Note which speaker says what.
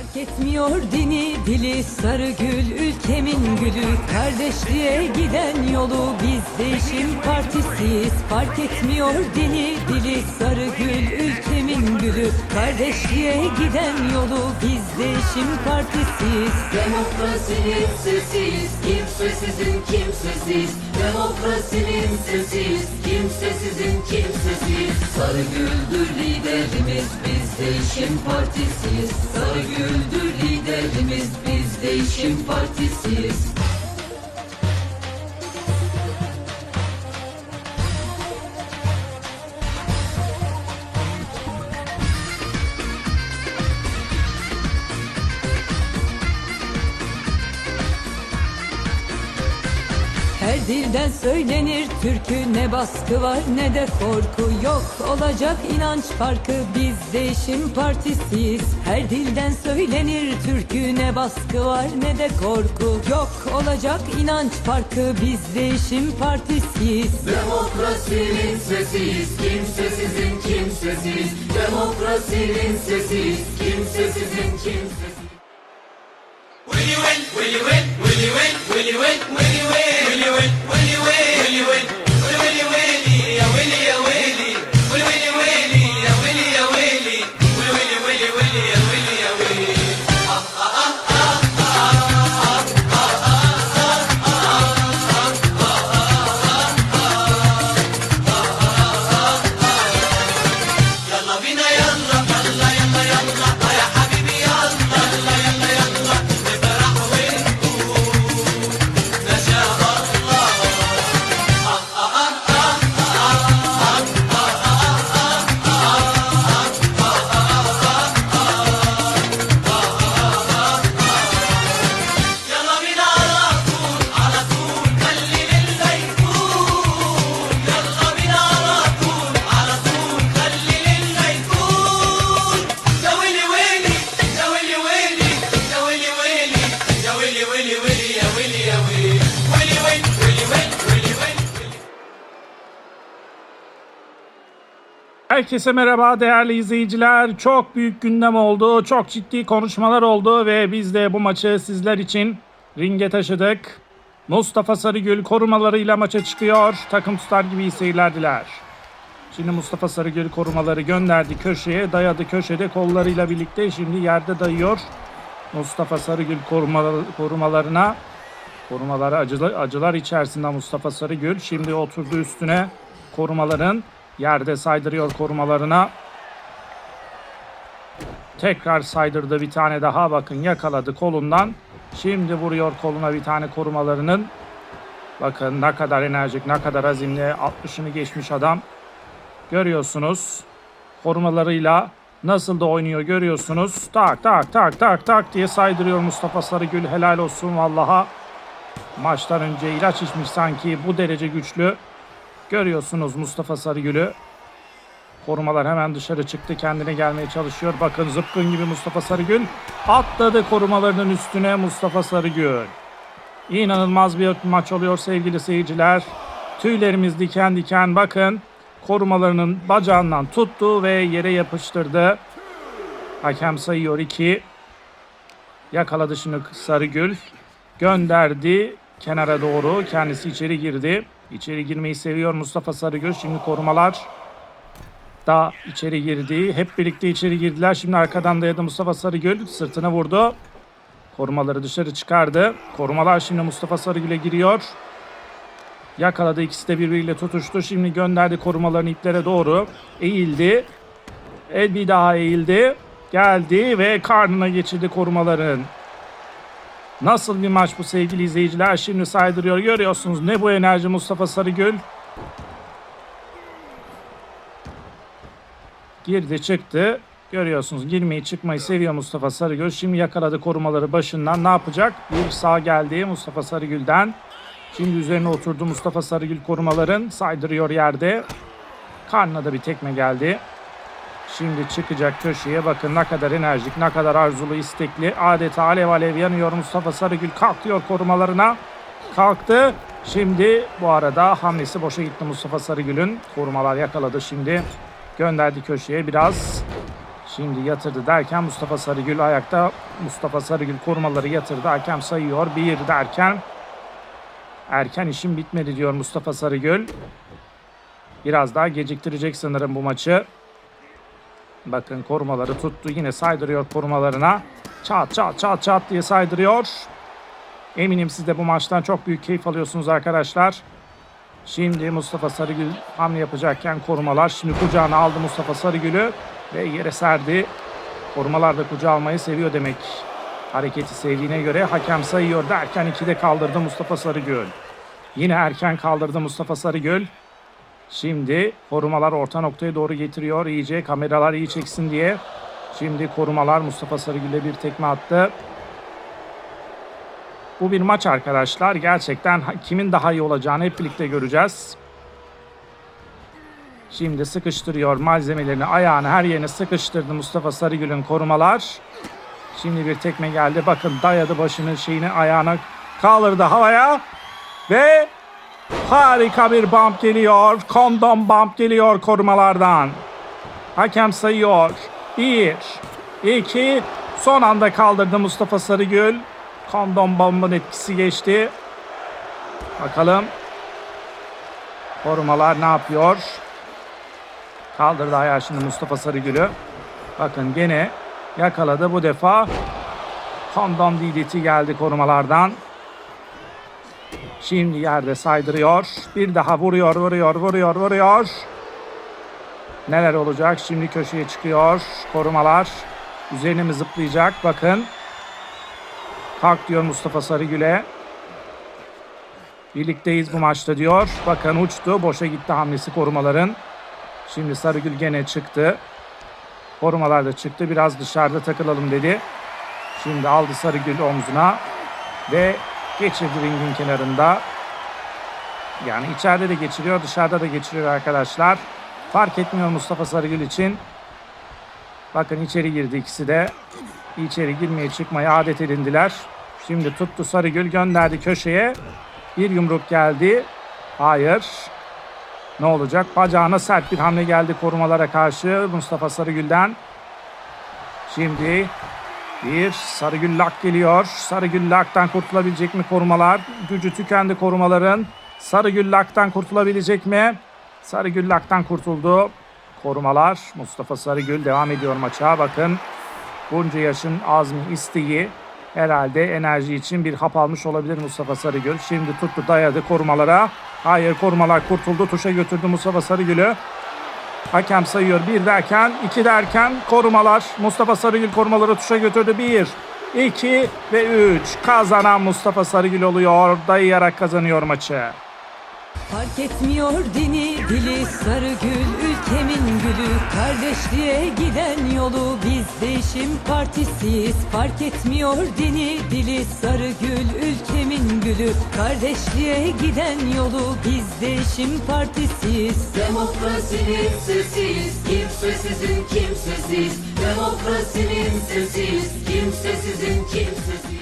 Speaker 1: Fark etmiyor dini dili. Sarı gül ülkemin gülü. Kardeşliğe giden yolu biz değişim partisiyiz. Fark etmiyor dini dili. Sarı gül ülkemin gülü. Kardeşliğe giden yolu biz değişim partisiyiz
Speaker 2: Demokrasinin sesiyiz, kimsesizin kimsesiz. Demokrasinin sesiyiz, kimsesizin kimsesiz. Sarı güldür liderimiz, biz değişim partisiyiz. Sarı güldür liderimiz, biz değişim partisiyiz.
Speaker 1: Her dilden söylenir türkü ne baskı var ne de korku Yok olacak inanç farkı biz değişim partisiyiz Her dilden söylenir türkü ne baskı var ne de korku Yok olacak inanç farkı biz değişim partisiyiz
Speaker 2: Demokrasinin sesiyiz, kimsesizin kimsesiz. Demokrasinin sesiyiz, kimsesizin kimsesiz.
Speaker 3: Will you win? Will you win? Will you win? Will you win? Will you win? Will you
Speaker 4: Herkese merhaba değerli izleyiciler. Çok büyük gündem oldu. Çok ciddi konuşmalar oldu ve biz de bu maçı sizler için ringe taşıdık. Mustafa Sarıgül korumalarıyla maça çıkıyor. Takım tutar gibi iyi. Şimdi Mustafa Sarıgül korumaları gönderdi köşeye. Dayadı köşede kollarıyla birlikte. Şimdi yerde dayıyor. Mustafa Sarıgül korumaları, korumalarına Korumaları acılar, acılar içerisinde Mustafa Sarıgül. Şimdi oturdu üstüne korumaların. Yerde saydırıyor korumalarına. Tekrar saydırdı bir tane daha bakın yakaladı kolundan. Şimdi vuruyor koluna bir tane korumalarının. Bakın ne kadar enerjik, ne kadar azimli. 60'ını geçmiş adam. Görüyorsunuz. Korumalarıyla nasıl da oynuyor görüyorsunuz. Tak tak tak tak tak diye saydırıyor Mustafa Sarıgül. Helal olsun vallaha. Maçtan önce ilaç içmiş sanki bu derece güçlü. Görüyorsunuz Mustafa Sarıgül'ü. Korumalar hemen dışarı çıktı. Kendine gelmeye çalışıyor. Bakın zıpkın gibi Mustafa Sarıgül. Atladı korumalarının üstüne Mustafa Sarıgül. İnanılmaz bir maç oluyor sevgili seyirciler. Tüylerimiz diken diken bakın. Korumalarının bacağından tuttu ve yere yapıştırdı. Hakem sayıyor 2. Yakaladı şimdi Sarıgül. Gönderdi kenara doğru. Kendisi içeri girdi. İçeri girmeyi seviyor Mustafa Sarıgül. Şimdi korumalar da içeri girdi. Hep birlikte içeri girdiler. Şimdi arkadan dayadı Mustafa Sarıgül. Sırtına vurdu. Korumaları dışarı çıkardı. Korumalar şimdi Mustafa Sarıgül'e giriyor. Yakaladı. ikisi de birbiriyle tutuştu. Şimdi gönderdi korumalarını iplere doğru. Eğildi. El bir daha eğildi. Geldi ve karnına geçirdi korumaların. Nasıl bir maç bu sevgili izleyiciler? Şimdi saydırıyor. Görüyorsunuz ne bu enerji Mustafa Sarıgül. Girdi çıktı. Görüyorsunuz girmeyi çıkmayı seviyor Mustafa Sarıgül. Şimdi yakaladı korumaları başından. Ne yapacak? Bir sağ geldi Mustafa Sarıgül'den. Şimdi üzerine oturdu Mustafa Sarıgül korumaların. Saydırıyor yerde. Karnına da bir tekme geldi. Şimdi çıkacak köşeye bakın ne kadar enerjik, ne kadar arzulu, istekli. Adeta alev alev yanıyor Mustafa Sarıgül. Kalkıyor korumalarına. Kalktı. Şimdi bu arada hamlesi boşa gitti Mustafa Sarıgül'ün. Korumalar yakaladı şimdi. Gönderdi köşeye biraz. Şimdi yatırdı derken Mustafa Sarıgül ayakta. Mustafa Sarıgül korumaları yatırdı. Hakem sayıyor. Bir derken erken işim bitmedi diyor Mustafa Sarıgül. Biraz daha geciktirecek sanırım bu maçı. Bakın korumaları tuttu. Yine saydırıyor korumalarına. Çat çat çat çat diye saydırıyor. Eminim siz de bu maçtan çok büyük keyif alıyorsunuz arkadaşlar. Şimdi Mustafa Sarıgül hamle yapacakken korumalar şimdi kucağına aldı Mustafa Sarıgül'ü ve yere serdi. Korumalar da kucağa almayı seviyor demek. Hareketi sevdiğine göre hakem sayıyor derken ikide kaldırdı Mustafa Sarıgül. Yine erken kaldırdı Mustafa Sarıgül. Şimdi korumalar orta noktaya doğru getiriyor iyice kameralar iyi çeksin diye. Şimdi korumalar Mustafa Sarıgül'e bir tekme attı. Bu bir maç arkadaşlar. Gerçekten kimin daha iyi olacağını hep birlikte göreceğiz. Şimdi sıkıştırıyor malzemelerini ayağını her yerine sıkıştırdı Mustafa Sarıgül'ün korumalar. Şimdi bir tekme geldi. Bakın dayadı başını şeyini ayağına kaldırdı havaya. Ve harika bir bump geliyor. Kondom bump geliyor korumalardan. Hakem sayıyor. Bir, iki, son anda kaldırdı Mustafa Sarıgül. Kondom bombun etkisi geçti. Bakalım. Korumalar ne yapıyor? Kaldırdı ayağı şimdi Mustafa Sarıgül'ü. Bakın gene yakaladı bu defa. Kondom DDT geldi korumalardan. Şimdi yerde saydırıyor. Bir daha vuruyor, vuruyor, vuruyor, vuruyor. Neler olacak? Şimdi köşeye çıkıyor. Korumalar. Üzerine mi zıplayacak? Bakın. Kalk diyor Mustafa Sarıgül'e. Birlikteyiz bu maçta diyor. Bakın uçtu. Boşa gitti hamlesi korumaların. Şimdi Sarıgül gene çıktı. Korumalar da çıktı. Biraz dışarıda takılalım dedi. Şimdi aldı Sarıgül omzuna ve geçirdi ringin kenarında. Yani içeride de geçiriyor, dışarıda da geçiriyor arkadaşlar. Fark etmiyor Mustafa Sarıgül için. Bakın içeri girdi ikisi de. İçeri girmeye çıkmaya adet edindiler. Şimdi tuttu Sarıgül gönderdi köşeye. Bir yumruk geldi. Hayır. Ne olacak? Bacağına sert bir hamle geldi korumalara karşı Mustafa Sarıgül'den. Şimdi bir Sarıgül lak geliyor. Sarıgül laktan kurtulabilecek mi korumalar? Gücü tükendi korumaların. Sarıgül laktan kurtulabilecek mi? Sarıgül laktan kurtuldu. Korumalar Mustafa Sarıgül devam ediyor maça. Bakın bunca yaşın azmi isteği herhalde enerji için bir hap almış olabilir Mustafa Sarıgül. Şimdi tuttu dayadı korumalara. Hayır korumalar kurtuldu. Tuşa götürdü Mustafa Sarıgül'ü. Hakem sayıyor bir derken, iki derken korumalar. Mustafa Sarıgül korumaları tuşa götürdü. Bir, iki ve üç. Kazanan Mustafa Sarıgül oluyor. Dayayarak kazanıyor maçı.
Speaker 1: Fark etmiyor dini dili sarı gül ülkemin gülü Kardeşliğe giden yolu biz değişim partisiyiz Fark etmiyor dini dili sarı gül ülkemin gülü Kardeşliğe giden yolu biz değişim partisiyiz
Speaker 2: Demokrasinin sesiyiz, kimsesizin kimsesiz. Demokrasinin sesiyiz, kimsesizin kimsesiz.